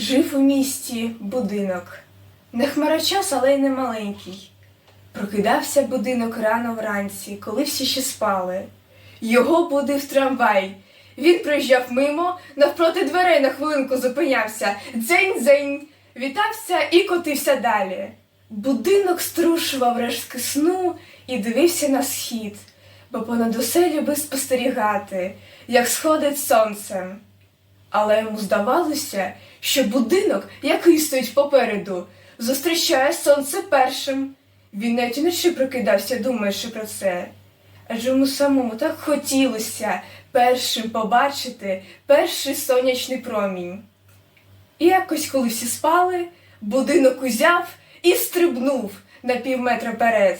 Жив у місті будинок, не хмарочас, але й не маленький. Прокидався будинок рано вранці, коли всі ще спали. Його будив трамвай. Він проїжджав мимо, навпроти дверей на хвилинку зупинявся. Дзень-дзень, вітався і котився далі. Будинок струшував рештки сну і дивився на схід, бо понад усе любив спостерігати, як сходить сонце. Але йому здавалося, що будинок, який стоїть попереду, зустрічає сонце першим. Він навіть уночі прокидався, думаючи про це. Адже йому самому так хотілося першим побачити перший сонячний промінь. І якось, коли всі спали, будинок узяв і стрибнув на півметра перед.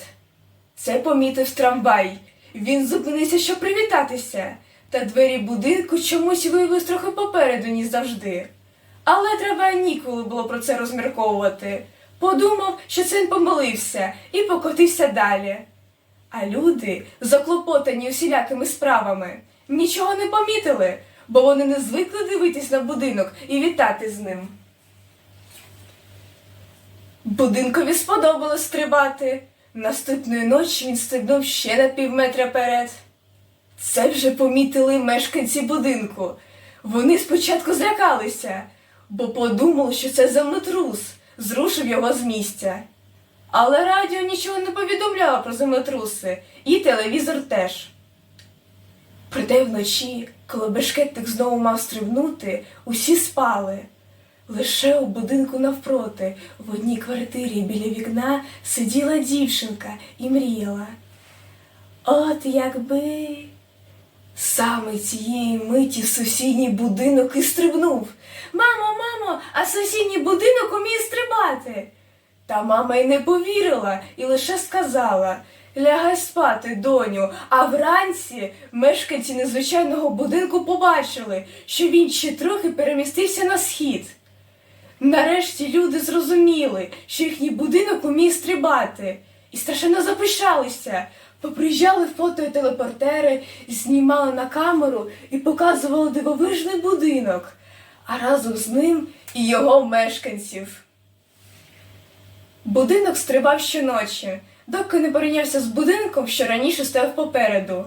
Це помітив трамвай. Він зупинився, щоб привітатися, та двері будинку чомусь виявились трохи попереду, ніж завжди. Але трамвай ніколи було про це розмірковувати. Подумав, що він помилився, і покотився далі. А люди, заклопотані усілякими справами, нічого не помітили, бо вони не звикли дивитись на будинок і вітати з ним. Будинкові сподобалось стрибати. Наступної ночі він стрибнув ще на півметра перед. Це вже помітили мешканці будинку. Вони спочатку злякалися, бо подумали, що це землетрус зрушив його з місця. Але радіо нічого не повідомляло про землетруси, і телевізор теж. Проте вночі, коли бешкетник знову мав стрибнути, усі спали. Лише у будинку навпроти, в одній квартирі біля вікна сиділа дівчинка і мріяла. От якби. Саме цієї миті сусідній будинок і стрибнув. Мамо, мамо, а сусідній будинок уміє стрибати. Та мама й не повірила і лише сказала Лягай спати, доню, а вранці мешканці незвичайного будинку побачили, що він ще трохи перемістився на схід. Нарешті люди зрозуміли, що їхній будинок уміє стрибати, і страшенно запишалися. Поприїжджали фото і телепортери, знімали на камеру і показували дивовижний будинок, а разом з ним і його мешканців. Будинок стрибав щоночі, доки не порівнявся з будинком, що раніше стояв попереду.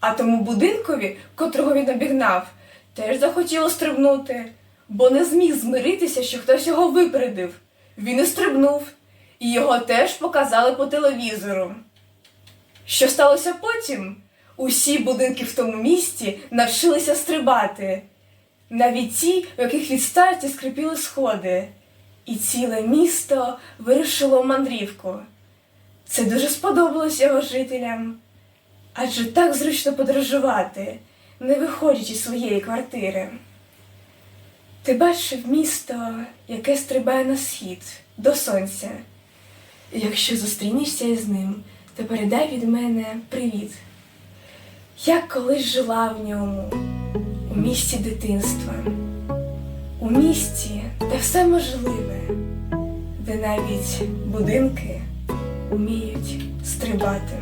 А тому будинкові, котрого він обігнав, теж захотіло стрибнути, бо не зміг змиритися, що хтось його випередив. Він і стрибнув, і його теж показали по телевізору. Що сталося потім? Усі будинки в тому місті навчилися стрибати, навіть ті, у яких від старті скрипіли сходи, і ціле місто вирішило в мандрівку. Це дуже сподобалось його жителям, адже так зручно подорожувати, не виходячи з своєї квартири. Ти бачив місто, яке стрибає на схід до сонця. Якщо зустрінешся із ним, то передай від мене привіт. Я колись жила в ньому, у місті дитинства, у місті, де все можливе, де навіть будинки уміють стрибати.